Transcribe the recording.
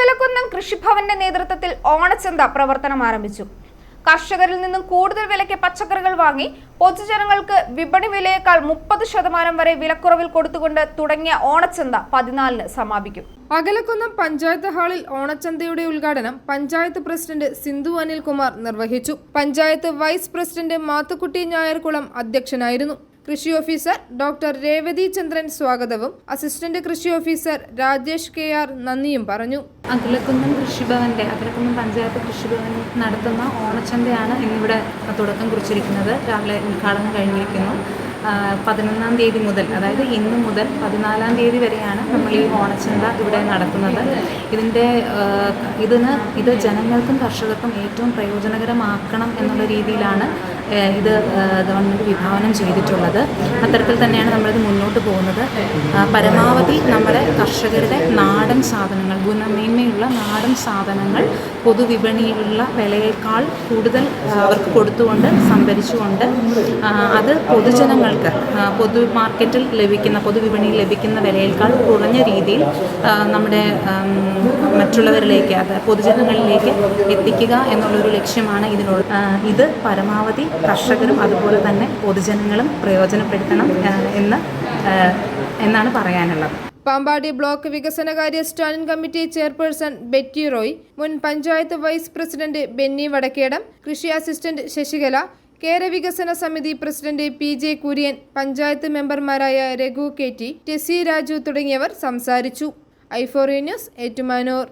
അക്കലക്കുന്നം കൃഷിഭവന്റെ നേതൃത്വത്തിൽ ഓണച്ചന്ത പ്രവർത്തനം ആരംഭിച്ചു. കർഷകരിൽ നിന്നും കൂടുതൽ വിലയ്ക്ക് പച്ചക്കറികൾ വാങ്ങി പൊതുജനങ്ങൾക്ക് വിപണി വിലയേക്കാൾ മുപ്പത് ശതമാനം വരെ വിലക്കുറവിൽ കൊടുത്തുകൊണ്ട് തുടങ്ങിയ ഓണച്ചന്ത പതിനാലിന് സമാപിക്കും. അകലക്കുന്നം പഞ്ചായത്ത് ഹാളിൽ ഓണച്ചന്തയുടെ ഉദ്ഘാടനം പഞ്ചായത്ത് പ്രസിഡന്റ് സിന്ധു അനിൽകുമാർ നിർവഹിച്ചു. പഞ്ചായത്ത് വൈസ് പ്രസിഡന്റ് മാത്തുക്കുട്ടി ഞായർകുളം അധ്യക്ഷനായിരുന്നു. കൃഷി ഓഫീസർ ഡോക്ടർ രേവതി ചന്ദ്രൻ സ്വാഗതവും. അസിസ്റ്റന്റ് കൃഷി ഓഫീസർ രാജേഷ് കെ ആർ നന്ദിയും പറഞ്ഞു. അകലക്കുന്നം കൃഷിഭവന്റെ അകലക്കുന്നം പഞ്ചായത്ത് കൃഷിഭവൻ നടത്തുന്ന ഓണച്ചന്തയാണ് ഇന്നിവിടെ തുടക്കം കുറിച്ചിരിക്കുന്നത്. രാവിലെ ഉദ്ഘാടനം കഴിഞ്ഞിരിക്കുന്നു. പതിനൊന്നാം തീയതി മുതൽ അതായത് ഇന്ന് മുതൽ പതിനാലാം തീയതി വരെയാണ് നമ്മൾ ഈ ഓണച്ചന്ത ഇവിടെ നടക്കുന്നത്. ഇതിന്റെ ഇതിന് ഇത് ജനങ്ങൾക്കും കർഷകർക്കും ഏറ്റവും പ്രയോജനകരമാക്കണം എന്നുള്ള രീതിയിലാണ് ഇത് ഗവൺമെന്റ് വിഭാവനം ചെയ്തിട്ടുള്ളത്. അത്തരത്തിൽ തന്നെയാണ് നമ്മളിത് മുന്നോട്ട് പോകുന്നത്. പരമാവധി നമ്മുടെ കർഷകരുടെ നാടൻ സാധനങ്ങൾ ഗുണമേന്മയുള്ള നാടൻ സാധനങ്ങൾ പൊതുവിപണിയിലുള്ള വിലയേക്കാൾ കൂടുതൽ അവർക്ക് കൊടുത്തുകൊണ്ട് സംഭരിച്ചുകൊണ്ട് അത് പൊതുജനങ്ങൾക്ക് ആ, പൊതു മാർക്കറ്റിൽ ലഭിക്കുന്ന പൊതുവിപണിയിൽ ലഭിക്കുന്ന വിലയേക്കാൾ കുറഞ്ഞ രീതിയിൽ നമ്മുടെ മറ്റുള്ളവരിലേക്ക് അത് പൊതുജനങ്ങളിലേക്ക് എത്തിക്കുക എന്നുള്ളൊരു ലക്ഷ്യമാണ് ഇതിനുള്ള ഇത് പരമാവധി കർഷകരും അതുപോലെ തന്നെ പൊതുജനങ്ങളും പ്രയോജനപ്പെടുത്തണം എന്ന് എന്നാണ് പറയാനുള്ളത്. പാമ്പാടി ബ്ലോക്ക് വികസനകാര്യ standing committee chairperson Betty Roy മുൻ പഞ്ചായത്ത് വൈസ് പ്രസിഡന്റ് ബെന്നി വടക്കേടം കൃഷി അസിസ്റ്റന്റ് ശശികല കേരവികസന സമിതി president P J Kurian panchayat മെമ്പർമാരായ രഘു കെ ടി ടെസി രാജു തുടങ്ങിയവർ സംസാരിച്ചു. ഐഫോറിയ ന്യൂസ് ഏറ്റുമാനൂർ.